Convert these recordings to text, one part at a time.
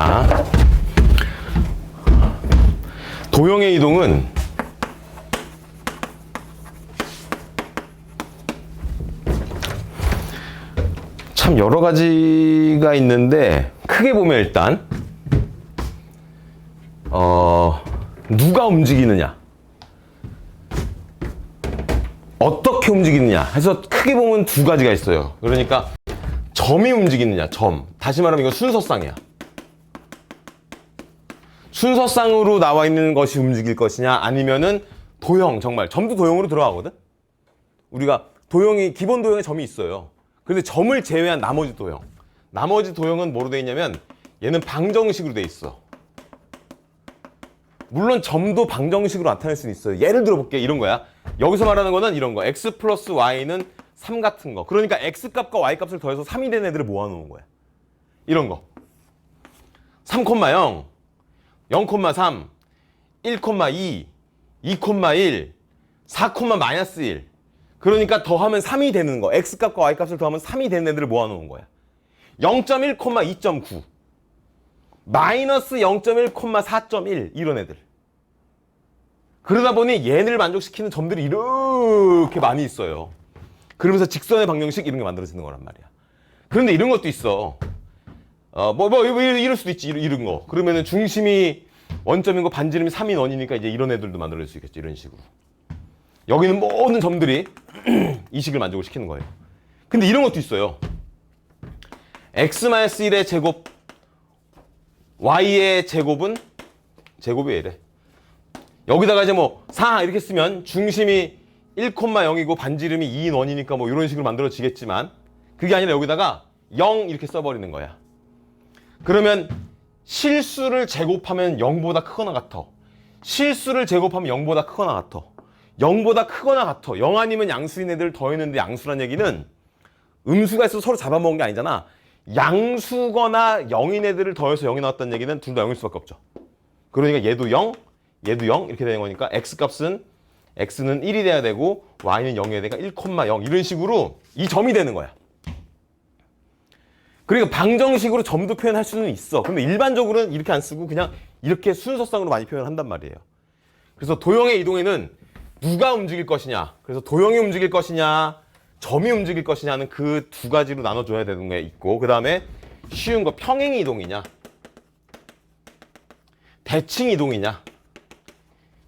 자, 도형의 이동은 참 여러 가지가 있는데 크게 보면 일단 어 누가 움직이느냐 어떻게 움직이느냐 해서 크게 보면 두 가지가 있어요. 그러니까 점이 움직이느냐 점 다시 말하면 이거 순서쌍이야. 순서쌍으로 나와 있는 것이 움직일 것이냐 아니면은 도형 정말 점도 도형으로 들어가거든. 우리가 도형이 기본 도형에 점이 있어요. 근데 점을 제외한 나머지 도형. 나머지 도형은 뭐로 돼 있냐면 얘는 방정식으로 돼 있어. 물론 점도 방정식으로 나타낼 수는 있어요. 예를 들어 볼게. 이런 거야. 여기서 말하는 거는 이런 거. x 플러스 y는 3 같은 거. 그러니까 x 값과 y 값을 더해서 3이 된 애들을 모아놓은 거야. 이런 거. 3,0, 0,3, 1,2, 2,1, 4, 마이너스 1. 그러니까 더하면 3이 되는 거. x 값과 y 값을 더하면 3이 되는 애들을 모아놓은 거야. 0.1, 2.9. 마이너스 0.1, 4.1 이런 애들. 그러다 보니 얘를 만족시키는 점들이 이렇게 많이 있어요. 그러면서 직선의 방정식 이런 게 만들어지는 거란 말이야. 그런데 이런 것도 있어. 어, 뭐, 뭐, 이럴, 이럴 수도 있지, 이런, 거. 그러면은 중심이 원점인 거 반지름이 3인 원이니까 이제 이런 애들도 만들어질 수 있겠죠, 이런 식으로. 여기는 모든 점들이 이 식을 만족을 시키는 거예요. 근데 이런 것도 있어요. x-1의 제곱, y의 제곱은 제곱이 이래. 여기다가 이제 뭐 4 이렇게 쓰면 중심이 1,0이고 반지름이 2인 원이니까 뭐 이런 식으로 만들어지겠지만 그게 아니라 여기다가 0 이렇게 써버리는 거야. 그러면 실수를 제곱하면 0보다 크거나 같아. 실수를 제곱하면 0보다 크거나 같아. 0보다 크거나 같아. 0 아니면 양수인 애들 더했는데 양수란 얘기는 음수가 있어서 서로 잡아먹은 게 아니잖아. 양수거나 0인 애들을 더해서 0이 나왔다는 얘기는 둘 다 0일 수밖에 없죠. 그러니까 얘도 0, 얘도 0 이렇게 되는 거니까 x값은 x는 1이 돼야 되고 y는 0이 돼야 되니까 1,0 이런 식으로 이 점이 되는 거야. 그러니까 방정식으로 점도 표현할 수는 있어. 근데 일반적으로는 이렇게 안 쓰고 그냥 이렇게 순서상으로 많이 표현한단 말이에요. 그래서 도형의 이동에는 누가 움직일 것이냐, 그래서 도형이 움직일 것이냐, 점이 움직일 것이냐는 그 두 가지로 나눠줘야 되는 게 있고, 그 다음에 쉬운 거 평행 이동이냐, 대칭 이동이냐,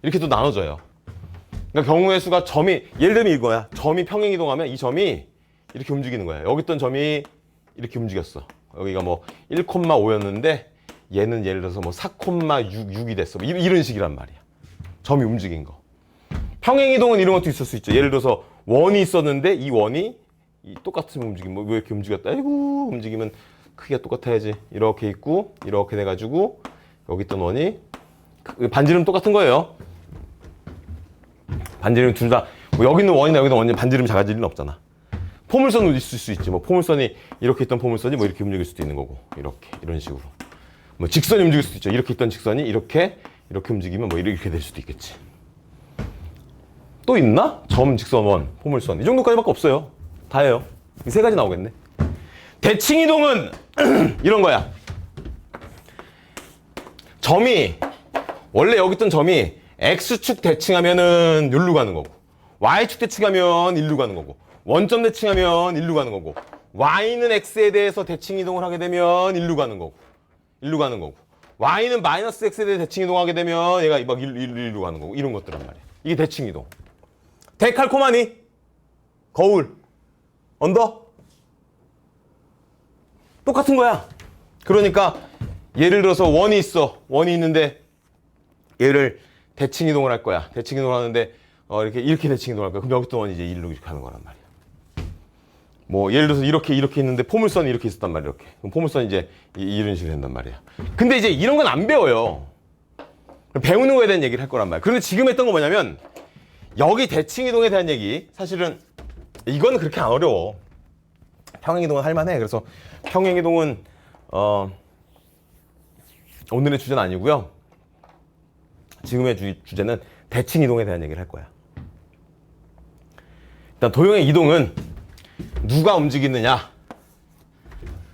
이렇게 또 나눠져요. 그러니까 경우의 수가 점이, 예를 들면 이거야. 점이 평행 이동하면 이 점이 이렇게 움직이는 거야. 여기 있던 점이 이렇게 움직였어. 여기가 뭐 1,5였는데 얘는 예를 들어서 뭐 4,66이 됐어. 뭐 이런, 식이란 말이야. 점이 움직인 거. 평행 이동은 이런 것도 있을 수 있죠. 예를 들어서 원이 있었는데 이 원이 이 똑같은 움직임, 뭐왜 이렇게 움직였다? 아이고 움직이면 크기가 똑같아야지. 이렇게 있고 이렇게 돼가지고 여기 있던 원이 그- 반지름 똑같은 거예요. 반지름 둘 다 뭐 여기 있는 원이나 여기 있는 원이 반지름 작아질 리는 없잖아. 포물선도 있을 수 있지. 뭐 포물선이 이렇게 있던 포물선이 뭐 이렇게 움직일 수도 있는 거고 이렇게 이런 식으로. 뭐 직선이 움직일 수도 있죠. 이렇게 있던 직선이 이렇게 이렇게 움직이면 뭐 이렇게 될 수도 있겠지. 또 있나? 점, 직선, 원, 포물선 이 정도까지밖에 없어요. 다예요. 이 세 가지 나오겠네. 대칭 이동은 이런 거야. 점이 원래 여기 있던 점이 x축 대칭하면은 여기로 가는 거고 y축 대칭하면 일로 가는 거고 원점 대칭하면 일로 가는 거고 y는 x에 대해서 대칭 이동을 하게 되면 일로 가는 거고 일로 가는 거고 y는 마이너스 x에 대해 대칭 이동하게 되면 얘가 막 일로, 일로, 가는 거고 이런 것들란 말이야. 이게 대칭 이동. 데칼코마니 거울 언더 똑같은 거야. 그러니까 예를 들어서 원이 있어. 원이 있는데 얘를 대칭 이동을 할 거야. 대칭 이동을 하는데 어, 이렇게 이렇게 대칭 이동할 거야. 그럼 여기 있던 원이 이제 일로 이렇게 하는 거란 말이야. 뭐 예를 들어서 이렇게 이렇게 있는데 포물선이 이렇게 있었단 말이야. 이렇게. 포물선이 이제 이, 이런 식으로 된단 말이야. 근데 이제 이런 건 안 배워요. 배우는 거에 대한 얘기를 할 거란 말이야. 그런데 지금 했던 거 뭐냐면 여기 대칭 이동에 대한 얘기 사실은 이거는 그렇게 안 어려워. 평행 이동은 할만해. 그래서 평행 이동은 어 오늘의 주제는 아니고요. 지금의 주, 주제는 대칭 이동에 대한 얘기를 할 거야. 일단 도형의 이동은 누가 움직이느냐,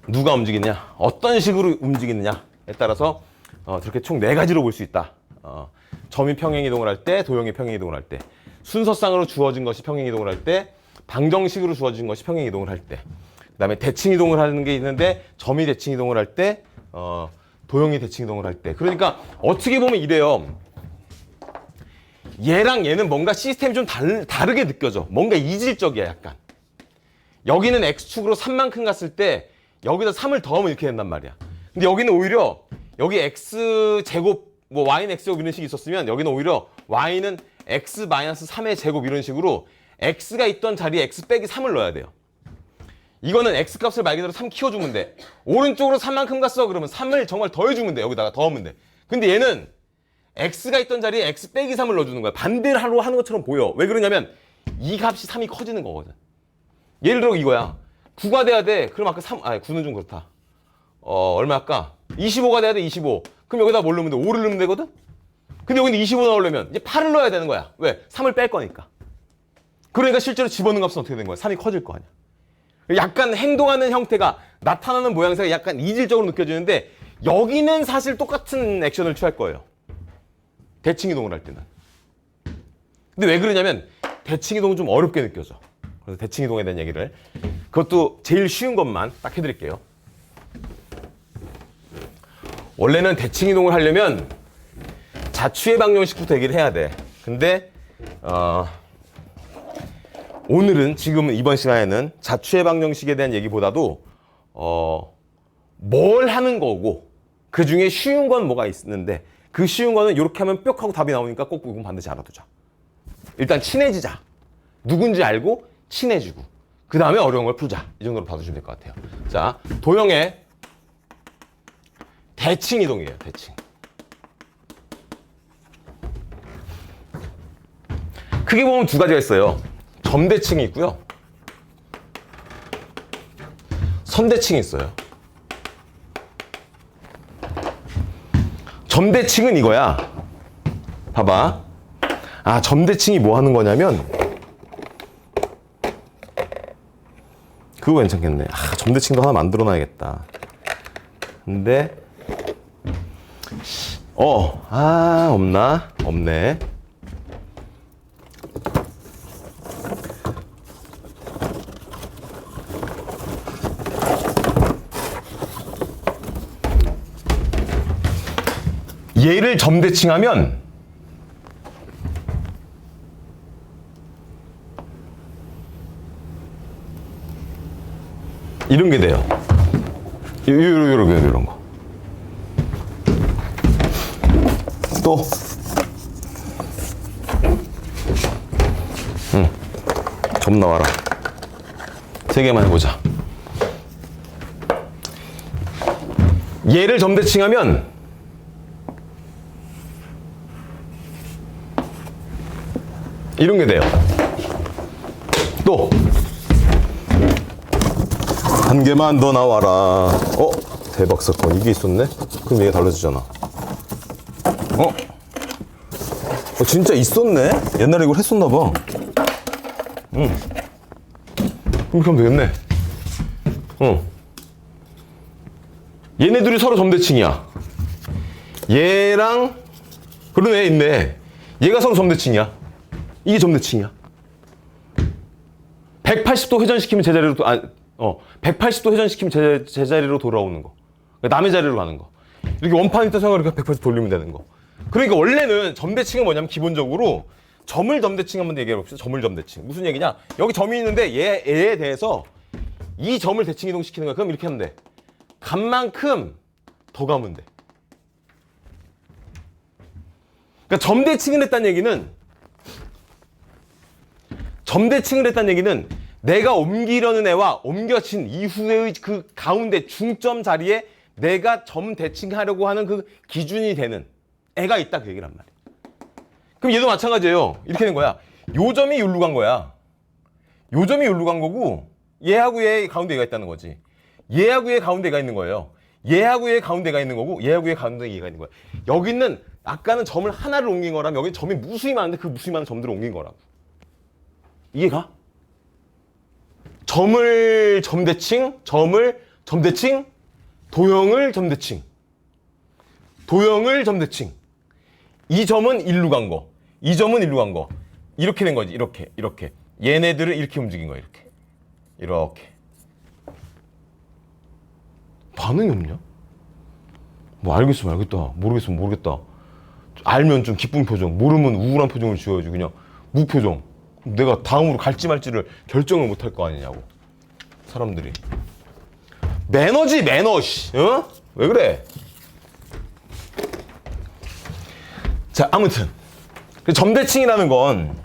누가 움직이느냐, 어떤 식으로 움직이느냐에 따라서 어, 저렇게 총 네 가지로 볼 수 있다. 어, 점이 평행 이동을 할 때, 도형이 평행 이동을 할 때, 순서상으로 주어진 것이 평행 이동을 할 때, 방정식으로 주어진 것이 평행 이동을 할 때, 그다음에 대칭 이동을 하는 게 있는데 점이 대칭 이동을 할 때, 어, 도형이 대칭 이동을 할 때. 그러니까 어떻게 보면 이래요. 얘랑 얘는 뭔가 시스템이 좀 다르, 다르게 느껴져. 뭔가 이질적이야, 약간. 여기는 x축으로 3만큼 갔을 때 여기다 3을 더하면 이렇게 된단 말이야. 근데 여기는 오히려 여기 x 제곱 뭐 y는 x 제곱 이런 식이 있었으면 여기는 오히려 y는 x 마이너스 3의 제곱 이런 식으로 x가 있던 자리에 x 빼기 3을 넣어야 돼요. 이거는 x 값을 말 그대로 3 키워주면 돼. 오른쪽으로 3만큼 갔어 그러면 3을 정말 더해주면 돼. 여기다가 더하면 돼. 근데 얘는 x가 있던 자리에 x 빼기 3을 넣어주는 거야. 반대로 하는 것처럼 보여. 왜 그러냐면 이 값이 3이 커지는 거거든. 예를 들어 이거야. 9가 돼야 돼. 그럼 아까 3, 아니 9는 좀 그렇다. 어, 얼마 할까? 25가 돼야 돼, 25. 그럼 여기다 뭘 넣으면 돼? 5를 넣으면 되거든? 근데 여기는 25 넣으려면 이제 8을 넣어야 되는 거야. 왜? 3을 뺄 거니까. 그러니까 실제로 집어넣는 값은 어떻게 된 거야? 3이 커질 거 아니야. 약간 행동하는 형태가 나타나는 모양새가 약간 이질적으로 느껴지는데 여기는 사실 똑같은 액션을 취할 거예요. 대칭 이동을 할 때는. 근데 왜 그러냐면 대칭 이동은 좀 어렵게 느껴져. 그래서 대칭 이동에 대한 얘기를 그것도 제일 쉬운 것만 딱 해드릴게요. 원래는 대칭 이동을 하려면 자취의 방정식부터 얘기를 해야 돼. 근데 어, 오늘은 지금 이번 시간에는 자취의 방정식에 대한 얘기보다도 어, 뭘 하는 거고 그 중에 쉬운 건 뭐가 있는데 그 쉬운 거는 이렇게 하면 뿅 하고 답이 나오니까 꼭 이건 반드시 알아두자. 일단 친해지자. 누군지 알고 친해지고 그 다음에 어려운 걸 풀자. 이 정도로 봐주시면 될 것 같아요. 자 도형의 대칭 이동이에요. 대칭. 크게 보면 두 가지가 있어요. 점대칭이 있고요. 선대칭이 있어요. 점대칭은 이거야. 봐봐. 아, 점대칭이 뭐 하는 거냐면 그거 괜찮겠네. 아, 점대칭도 하나 만들어 놔야겠다. 근데 어, 아, 없나? 없네. 얘를 점대칭하면 이런 게 돼요. 요런 거, 요런 거. 또. 응. 점 나와라. 세 개만 해보자. 얘를 점대칭하면 이런 게 돼요. 또. 한 개만 더 나와라. 어? 대박 사건. 이게 있었네? 그럼 얘가 달라지잖아. 어? 어, 진짜 있었네? 옛날에 이걸 했었나 봐. 응. 그렇게 하면 되겠네. 응. 얘네들이 서로 점대칭이야. 얘랑, 그러네, 있네. 얘가 서로 점대칭이야. 이게 점대칭이야. 180도 회전시키면 제자리로, 도, 아, 어, 180도 회전시키면 제, 제 자리로 돌아오는 거. 그러니까 남의 자리로 가는 거. 이렇게 원판 있다 생각하니까 180 돌리면 되는 거. 그러니까 원래는 점대칭은 뭐냐면 기본적으로 점을 점대칭 한번 얘기해 봅시다. 점을 점대칭. 무슨 얘기냐? 여기 점이 있는데 얘, 얘에 대해서 이 점을 대칭 이동시키는 거야. 그럼 이렇게 하면 돼. 간 만큼 더 가면 돼. 그러니까 점대칭을 했다는 얘기는 점대칭을 했다는 얘기는 내가 옮기려는 애와 옮겨진 이후의 그 가운데 중점 자리에 내가 점 대칭하려고 하는 그 기준이 되는 애가 있다 그 얘기란 말이야. 그럼 얘도 마찬가지예요. 이렇게 된 거야. 요 점이 여기로 간 거야. 요 점이 여기로 간 거고 얘하고 얘 가운데 얘가 있다는 거지. 얘하고 얘 가운데가 있는 거예요. 얘하고 얘 가운데가 있는 거고 얘하고 얘 가운데 얘가 있는 거야. 여기는 아까는 점을 하나를 옮긴 거라면 여기 점이 무수히 많은데 그 무수히 많은 점들을 옮긴 거라고. 이해가? 점을 점대칭, 점을 점대칭, 도형을 점대칭. 도형을 점대칭. 이 점은 일로 간 거. 이 점은 일로 간 거. 이렇게 된 거지. 이렇게. 이렇게. 얘네들을 이렇게 움직인 거야. 이렇게. 이렇게. 반응이 없냐? 뭐 알겠으면 알겠다. 모르겠으면 모르겠다. 알면 좀 기쁜 표정, 모르면 우울한 표정을 지어야지. 그냥 무표정. 내가 다음으로 갈지 말지를 결정을 못 할 거 아니냐고. 사람들이. 매너지 매너 씨. 어? 왜 그래? 자, 아무튼 그 점대칭이라는 건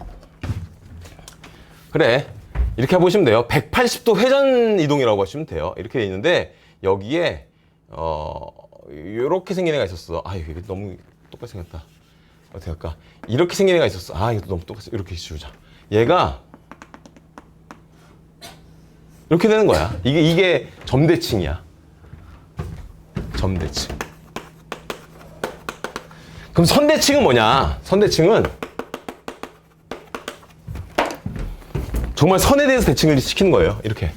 그래 이렇게 보시면 돼요. 180도 회전 이동이라고 하시면 돼요. 이렇게 돼 있는데 여기에 어 이렇게 생긴 애가 있었어. 아 이거 너무 똑같이 생겼다. 어떻게 할까? 이렇게 생긴 애가 있었어. 아 이거 너무 똑같이 이렇게 지우자. 얘가 이렇게 되는 거야. 이게 이게 점대칭이야. 점대칭. 그럼 선대칭은 뭐냐? 선대칭은 정말 선에 대해서 대칭을 시키는 거예요. 이렇게.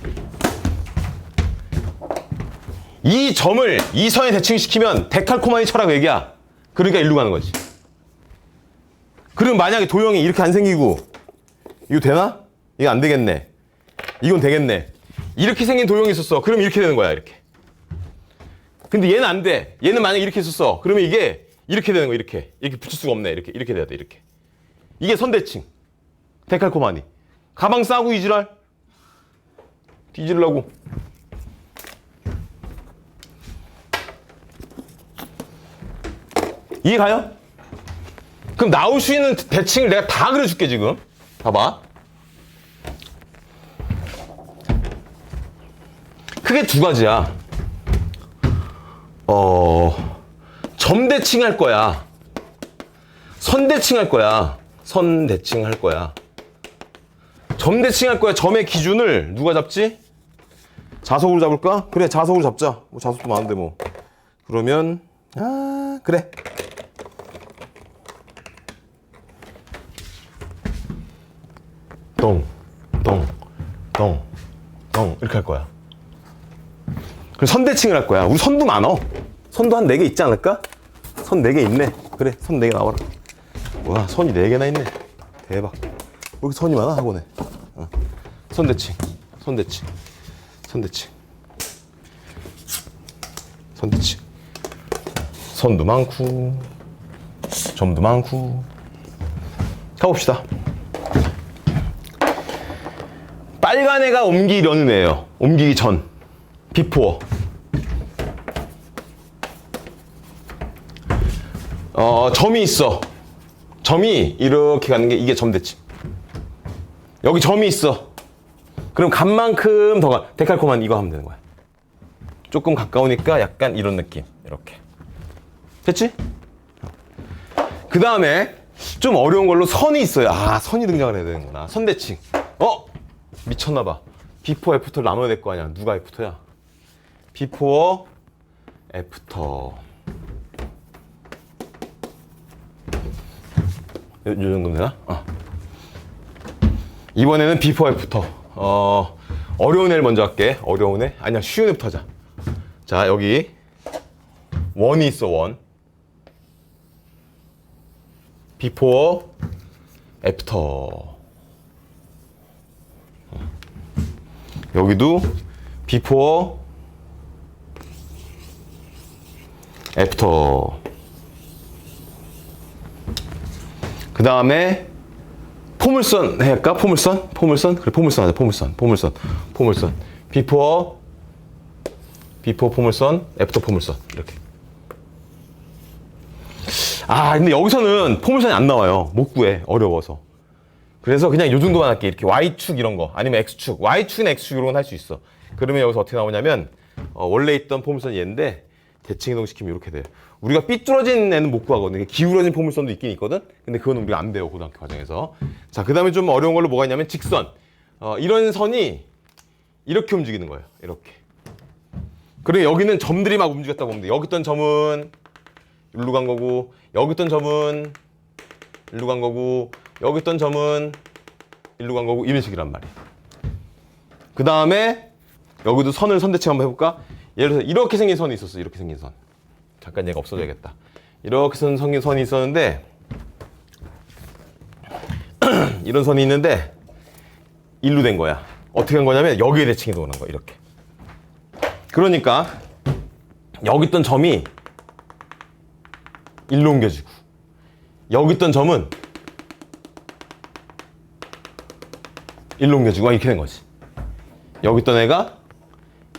이 점을 이 선에 대칭시키면 데칼코마니 철학 얘기야. 그러니까 일로 가는 거지. 그럼 만약에 도형이 이렇게 안 생기고 이거 되나? 이거 안 되겠네. 이건 되겠네. 이렇게 생긴 도형이 있었어. 그럼 이렇게 되는 거야. 이렇게. 근데 얘는 안 돼. 얘는 만약에 이렇게 있었어. 그러면 이게 이렇게 되는 거야. 이렇게. 이렇게 붙일 수가 없네. 이렇게. 이렇게 돼야 돼. 이렇게. 이게 선대칭. 데칼코마니. 가방 싸고 이지랄. 뒤질라고. 이해 가요? 그럼 나올 수 있는 대칭을 내가 다 그려줄게 지금. 봐봐. 크게 두 가지야. 어, 점대칭 할 거야. 선대칭 할 거야. 선대칭 할 거야. 점대칭 할 거야. 점의 기준을 누가 잡지? 자석으로 잡을까? 그래, 자석으로 잡자. 뭐 자석도 많은데 뭐. 그러면 아, 그래. 동, 동, 동, 동 이렇게 할 거야. 그리고 선대칭을 할 거야. 우리 선도 많어. 선도 한 네 개 있지 않을까? 선 네 개 있네. 그래, 선 네 개 나와라. 와, 선이 네 개나 있네. 대박. 왜 이렇게 선이 많아, 학원에? 어. 선대칭, 선대칭, 선대칭, 선대칭. 선도 많고, 점도 많고. 가봅시다. 빨간 애가 옮기려는 애예요. 옮기기 전. 비포. 어, 점이 있어. 점이 이렇게 가는 게 이게 점 대칭. 여기 점이 있어. 그럼 간만큼 더 가. 데칼코만 이거 하면 되는 거야. 조금 가까우니까 약간 이런 느낌. 이렇게. 됐지? 그 다음에 좀 어려운 걸로 선이 있어요. 아, 선이 등장을 해야 되는구나. 선 대칭. 어? 미쳤나봐. 비포, 애프터를 나눠야 될 거 아니야. 누가 애프터야? 비포, 애프터. 요, 요 정도면 되나? 어. 이번에는 비포, 애프터. 어, 어려운 애를 먼저 할게. 어려운 애? 아니야, 쉬운 애부터 하자. 자, 여기. 원이 있어, 원. 비포, 애프터. 여기도 비포 애프터 그 다음에 포물선 할까? 포물선? 포물선? 그래 포물선 하자 포물선 포물선 포물선. 비포 비포 포물선 애프터 포물선. 이렇게. 아 근데 여기서는 포물선이 안 나와요. 못 구해. 어려워서 그래서 그냥 요 정도만 할게. 이렇게 Y축 이런 거. 아니면 X축. Y축이나 X축 이런 건할수 있어. 그러면 여기서 어떻게 나오냐면, 어, 원래 있던 포물선이 얘인데, 대칭 이동시키면 이렇게 돼요. 우리가 삐뚤어진 애는 못 구하거든. 기울어진 포물선도 있긴 있거든. 근데 그건 우리가 안 배워, 고등학교 과정에서. 자, 그 다음에 좀 어려운 걸로 뭐가 있냐면, 직선. 어, 이런 선이 이렇게 움직이는 거예요. 이렇게. 그리고 여기는 점들이 막 움직였다고 보면 돼. 여기 있던 점은 일로 간 거고, 여기 있던 점은 일로 간 거고, 여기 있던 점은 일로 간 거고 이런 식이란 말이에요. 그 다음에 여기도 선을 선대칭 한번 해볼까? 예를 들어서 이렇게 생긴 선이 있었어. 이렇게 생긴 선. 잠깐 얘가 없어져야겠다. 이렇게 선 성인 선이 있었는데 이런 선이 있는데 일로 된 거야. 어떻게 한 거냐면 여기에 대칭이 도는 거야. 이렇게. 그러니까 여기 있던 점이 일로 옮겨지고 여기 있던 점은 일로 옮겨지고 아, 이렇게 된 거지. 여기 있던 애가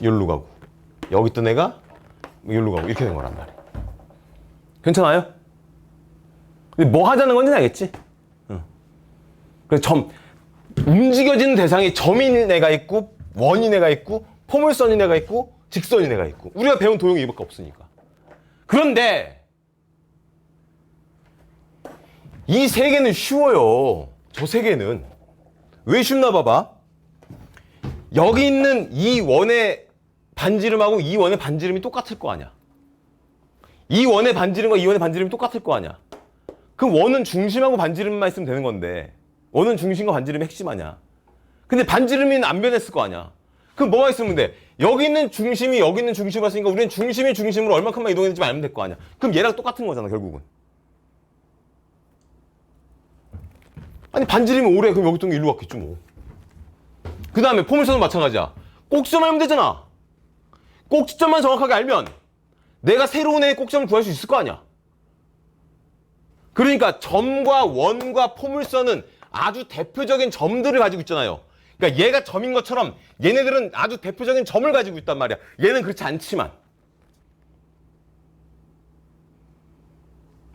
여기로 가고 여기 있던 애가 여기로 가고 이렇게 된 거란 말이야. 괜찮아요? 근데 뭐 하자는 건지 알겠지? 응. 그래서 점 움직여지는 대상이 점인 애가 있고 원인 애가 있고 포물선인 애가 있고 직선인 애가 있고 우리가 배운 도형이 이밖에 없으니까. 그런데 이 세 개는 쉬워요. 저 세 개는 왜 쉽나 봐봐. 여기 있는 이 원의 반지름하고 이 원의 반지름이 똑같을 거 아니야. 이 원의 반지름과 이 원의 반지름이 똑같을 거 아니야. 그럼 원은 중심하고 반지름만 있으면 되는 건데 원은 중심과 반지름이 핵심 아니야. 근데 반지름이 안 변했을 거 아니야. 그럼 뭐가 있으면 돼? 여기 있는 중심이 여기 있는 중심이 있으니까 우리는 중심이 중심으로 얼마큼만 이동했는지 알면 될 거 아니야. 그럼 얘랑 똑같은 거잖아 결국은. 아니 반지름이 오래 그럼 여기 있던 게 일로 갔겠지 뭐. 그 다음에 포물선은 마찬가지야. 꼭지점 알면 되잖아. 꼭지점만 정확하게 알면 내가 새로운 애의 꼭지점을 구할 수 있을 거 아니야. 그러니까 점과 원과 포물선은 아주 대표적인 점들을 가지고 있잖아요. 그러니까 얘가 점인 것처럼 얘네들은 아주 대표적인 점을 가지고 있단 말이야. 얘는 그렇지 않지만.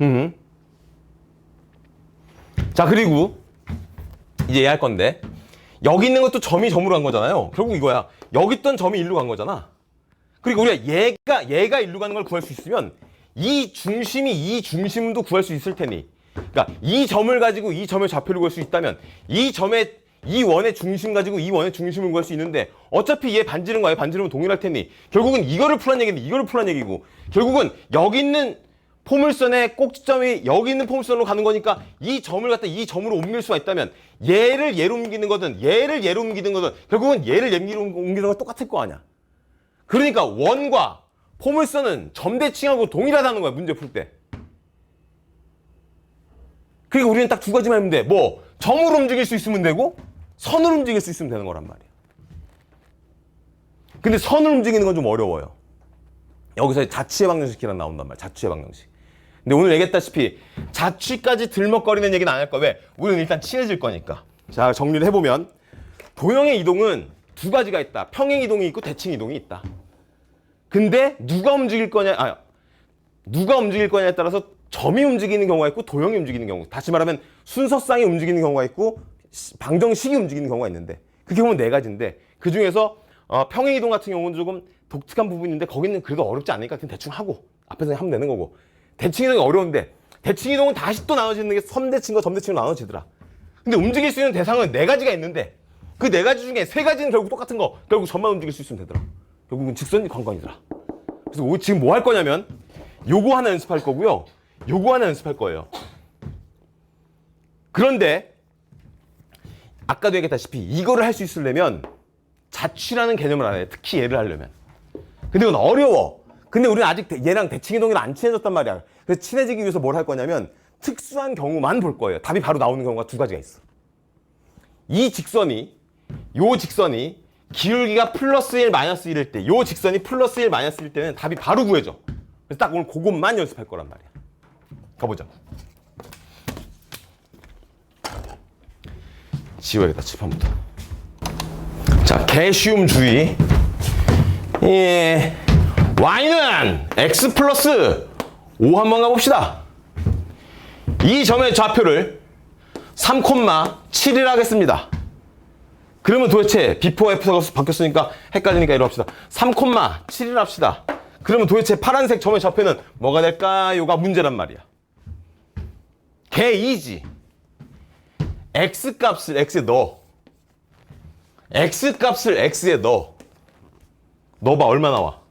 음. 자, 그리고 이제 얘할 건데 여기 있는 것도 점이 점으로 간 거잖아요. 결국 이거야. 여기 있던 점이 일로 간 거잖아. 그리고 우리가 얘가 얘가 일로 가는 걸 구할 수 있으면 이 중심이 이 중심도 구할 수 있을 테니. 그러니까 이 점을 가지고 이 점의 좌표를 구할 수 있다면 이 점의 이 원의 중심 가지고 이 원의 중심을 구할 수 있는데 어차피 얘 반지름과 얘 반지름은 동일할 테니 결국은 이거를 풀란 얘기인데 이거를 풀란 얘기고 결국은 여기 있는 포물선의 꼭지점이 여기 있는 포물선으로 가는 거니까 이 점을 갖다 이 점으로 옮길 수가 있다면 얘를 얘로 옮기는 거든 얘를 얘로 옮기는 거든 결국은 얘를 얘로 옮기는 건 똑같을 거 아니야. 그러니까 원과 포물선은 점대칭하고 동일하다는 거야 문제 풀 때. 그리고 우리는 딱 두 가지만 하면 돼. 뭐 점으로 움직일 수 있으면 되고 선으로 움직일 수 있으면 되는 거란 말이야. 근데 선을 움직이는 건 좀 어려워요. 여기서 자취의 방정식이란 나온단 말이야. 자취의 방정식. 근데 오늘 얘기했다시피 자취까지 들먹거리는 얘기는 안 할 거야. 왜? 우리는 일단 친해질 거니까. 자 정리를 해보면 도형의 이동은 두 가지가 있다. 평행 이동이 있고 대칭 이동이 있다. 근데 누가 움직일 거냐, 아, 누가 움직일 거냐에 따라서 점이 움직이는 경우가 있고 도형이 움직이는 경우. 다시 말하면 순서쌍이 움직이는 경우가 있고 시- 방정식이 움직이는 경우가 있는데 그 경우는 네 가지인데 그 중에서 어, 평행 이동 같은 경우는 조금 독특한 부분인데 거기는 그래도 어렵지 않으니까 그냥 대충 하고 앞에서 하면 되는 거고 대칭 이동이 어려운데 대칭 이동은 다시 또 나눠지는 게 선대칭과 점대칭으로 나눠지더라. 근데 움직일 수 있는 대상은 네 가지가 있는데 그 네 가지 중에 세 가지는 결국 똑같은 거 결국 점만 움직일 수 있으면 되더라. 결국은 직선이 관건이더라. 그래서 오- 지금 뭐 할 거냐면 요거 하나 연습할 거고요. 요거 하나 연습할 거예요. 그런데 아까도 얘기했다시피 이거를 할 수 있으려면 자취라는 개념을 알아야 돼. 특히 얘를 하려면. 근데 이건 어려워. 근데 우리는 아직 대- 얘랑 대칭이동이랑 안 친해졌단 말이야. 그래서 친해지기 위해서 뭘 할 거냐면 특수한 경우만 볼 거예요. 답이 바로 나오는 경우가 두 가지가 있어. 이 직선이 요 직선이 기울기가 플러스 1 마이너스 1일 때 요 직선이 플러스 1 마이너스 1일 때는 답이 바로 구해져. 그래서 딱 오늘 그것만 연습할 거란 말이야. 가보자. 지워야겠다 칠판부터. 자, 개쉬움 주의. 예. Y는 x 플러스 5 한번 가봅시다. 이 점의 좌표를 3,7을 하겠습니다. 그러면 도대체 비포 F가 바뀌었으니까 헷갈리니까 이러 합시다. 3,7을 합시다. 그러면 도대체 파란색 점의 좌표는 뭐가 될까요가 문제란 말이야. 개 2지. x 값을 x에 넣어. x 값을 x에 넣어. 넣어봐 얼마 나와?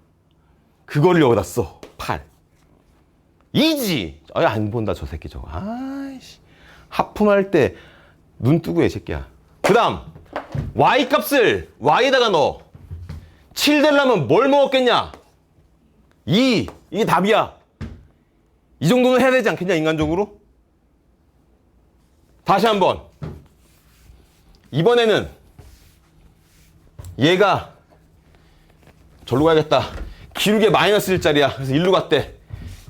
그거를 여기다 써. 8. 2지. 아예 안 본다 저 새끼 저거. 아이씨. 하품할 때 눈 뜨고 해 새끼야. 그 다음 y 값을 y에다가 넣어. 7 되려면 뭘 먹었겠냐? 2. 이게 답이야. 이 정도는 해야 되지 않겠냐 인간적으로? 다시 한번 이번에는 얘가 절로 가야겠다 기울기에 마이너스 1짜리야. 그래서 일로 갔대.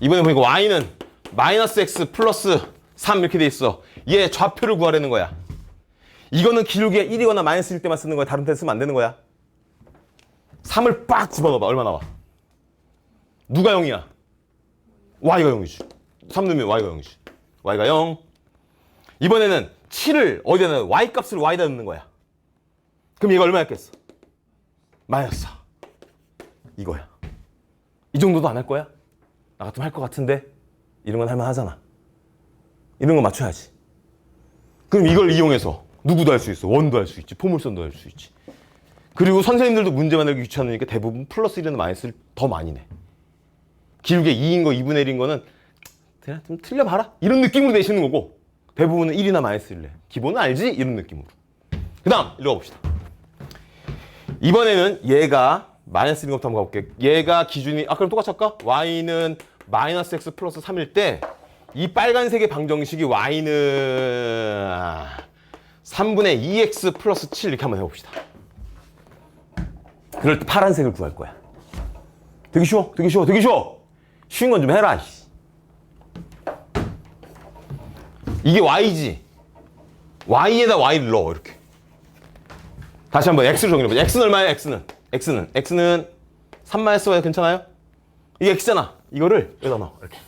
이번에 보니까 y는 마이너스 x 플러스 3 이렇게 돼 있어. 얘 좌표를 구하라는 거야. 이거는 기울기에 1이거나 마이너스 1 때만 쓰는 거야. 다른 때 쓰면 안 되는 거야. 3을 빡 집어넣어봐. 얼마 나와? 누가 0이야? y가 0이지. 3 넣으면 y가 0이지. y가 0 이번에는 7을 어디다 넣어? y 값을 y에다 넣는 거야. 그럼 얘가 얼마였겠어? 마이너스 4 이거야 이 정도도 안 할 거야? 나 같으면 할 것 같은데? 이런 건 할만 하잖아. 이런 거 맞춰야지. 그럼 이걸 이용해서 누구도 할 수 있어. 원도 할 수 있지. 포물선도 할 수 있지. 그리고 선생님들도 문제 만들기 귀찮으니까 대부분 플러스 1이나 마이너스를 더 많이 내. 길게 2인 거 2분의 1인 거는 그냥 좀 틀려봐라. 이런 느낌으로 내시는 거고 대부분은 1이나 마이너스를 내 기본은 알지? 이런 느낌으로. 그 다음 읽어봅시다. 이번에는 얘가 마이너스 1것부터 한번 가볼게. 얘가 기준이 아 그럼 똑같이 할까? y는 마이너스 x 플러스 3일 때 이 빨간색의 방정식이 y는 3분의 2x 플러스 7 이렇게 한번 해봅시다. 그럴 때 파란색을 구할 거야. 되게 쉬워? 되게 쉬워? 되게 쉬워? 쉬운 건 좀 해라 씨. 이게 y지. y에다 y를 넣어 이렇게. 다시 한번 x를 정리해보자 x는 얼마야 x는 x는 x는 3마이너스 괜찮아요? 이게 x잖아. 이거를 여기다 넣어. 이렇게.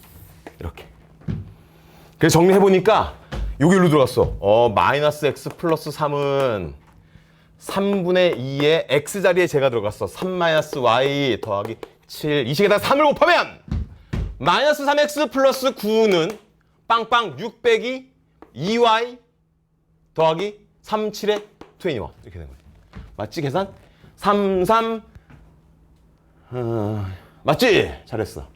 이렇게. 그래서 정리해 보니까 여기 일로 들어갔어. 어 마이너스 x 플러스 3은 3분의 2의 x 자리에 제가 들어갔어. 3 마이너스 y 더하기 7 이 식에다 3을 곱하면 마이너스 3x 플러스 9는 빵빵 6 빼기 2y 더하기 3, 7에 21 이렇게 되는 거지. 맞지 계산? 3, 3 어, 맞지? 잘했어.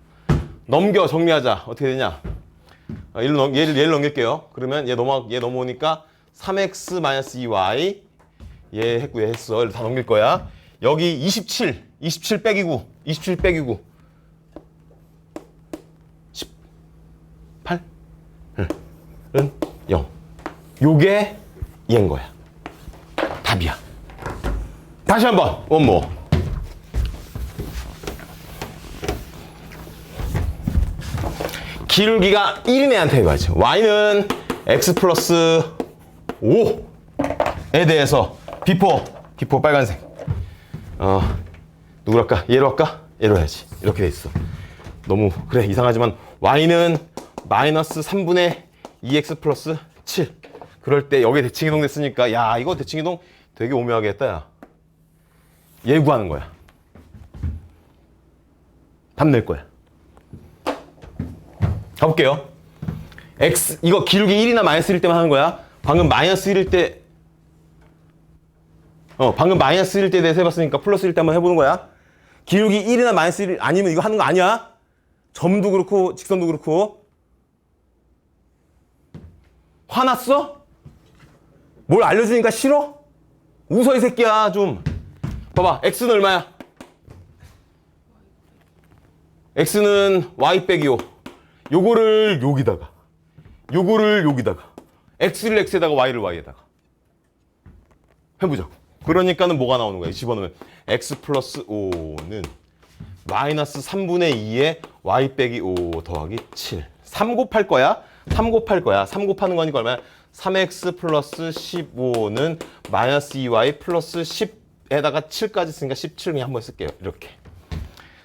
넘겨 정리하자. 어떻게 되냐? 어, 얘를, 넘, 얘를, 얘를 넘길게요. 그러면 얘 넘어 얘 넘어오니까 3x 마이너스 2y 얘 했고 얘 했어. 얘를 다 넘길 거야. 여기 27 27 빼기 9 27 빼기 9 18 은 0 요게 얘인 거야. 답이야 다시 한번 원모 기울기가 1인 애한테 해봐야지 y는 x 플러스 5에 대해서 비포 비포 빨간색. 어 누구로 할까? 얘로 할까? 얘로 해야지. 이렇게 돼 있어. 너무 그래 이상하지만 y는 마이너스 3분의 2x 플러스 7 그럴 때 여기에 대칭이동 됐으니까 야 이거 대칭이동 되게 오묘하게 했다 야 예구하는 거야 답 낼 거야 가볼게요 x 이거 기울기 1이나 마이너스 1일 때만 하는 거야 방금 마이너스 1일 때 어, 방금 마이너스 1일 때에 대해서 해봤으니까 플러스 1일 때 한번 해보는 거야. 기울기 1이나 마이너스 1 아니면 이거 하는 거 아니야. 점도 그렇고 직선도 그렇고. 화났어? 뭘 알려주니까 싫어? 웃어 이 새끼야 좀. 봐봐 x는 얼마야? x는 y 빼기 5. 요거를 여기다가 요거를 여기다가 x를 x에다가 y를 y에다가 해보자고. 그러니까는 뭐가 나오는 거야? 집어넣으면 x 플러스 5는 마이너스 3분의 2에 y 빼기 5 더하기 7. 3 곱할 거야. 3 곱할 거야. 3 곱하는 거니까 얼마야? 3x 플러스 15는 마이너스 2y 플러스 10 에다가 7까지 쓰니까 17을 한번 쓸게요. 이렇게.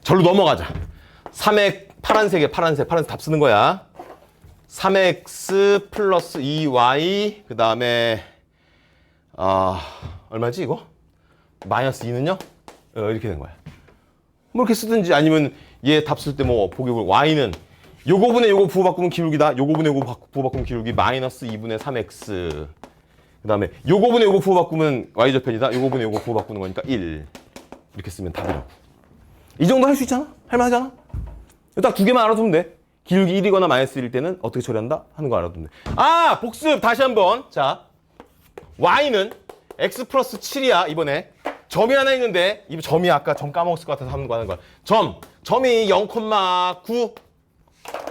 절로 넘어가자. 3x 파란색에 파란색 파란색 답 쓰는 거야. 3x 플러스 2y 그 다음에 아 얼마지 이거? 마이너스 2는요? 어, 이렇게 된 거야. 뭐 이렇게 쓰든지 아니면 얘 답 쓸 때 뭐 보기 보 y는 요거분의 요거 부호 바꾸면 기울기다. 요거분의 요거 바- 부호 바꾸면 기울기 마이너스 2분의 3x. 그 다음에 요거분의 요거 부호 바꾸면 y절편이다. 요거분의 요거 부호 바꾸는 거니까 1. 이렇게 쓰면 답이라고. 이 정도 할 수 있잖아? 할만하잖아? 딱 두 개만 알아두면 돼. 기울기 1이거나 마이너스 1일 때는 어떻게 처리한다? 하는 거 알아두면 돼. 아! 복습! 다시 한 번. 자. y는 x 플러스 7이야, 이번에. 점이 하나 있는데, 이 점이 아까 점 까먹었을 것 같아서 하는 거 하는 거야. 점. 점이 0,9.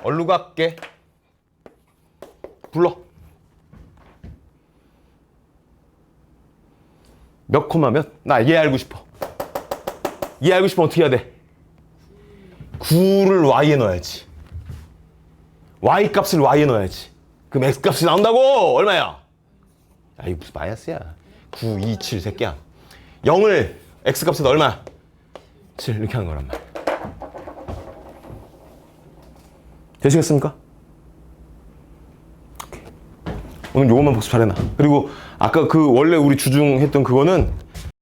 얼루 갈게. 불러. 몇 코마 몇? 나얘 알고 싶어. 얘 알고 싶으면 어떻게 해야 돼? 9를 y에 넣어야지. y 값을 y에 넣어야지. 그럼 x 값이 나온다고! 얼마야? 야, 이거 무슨 마이너스야. 9, 2, 7 새끼야. 0을 x 값에 넣어 얼마? 7 이렇게 하는 거란 말이야. 되시겠습니까? 오늘 요것만 복습 잘해놔. 그리고 아까 그 원래 우리 주중했던 그거는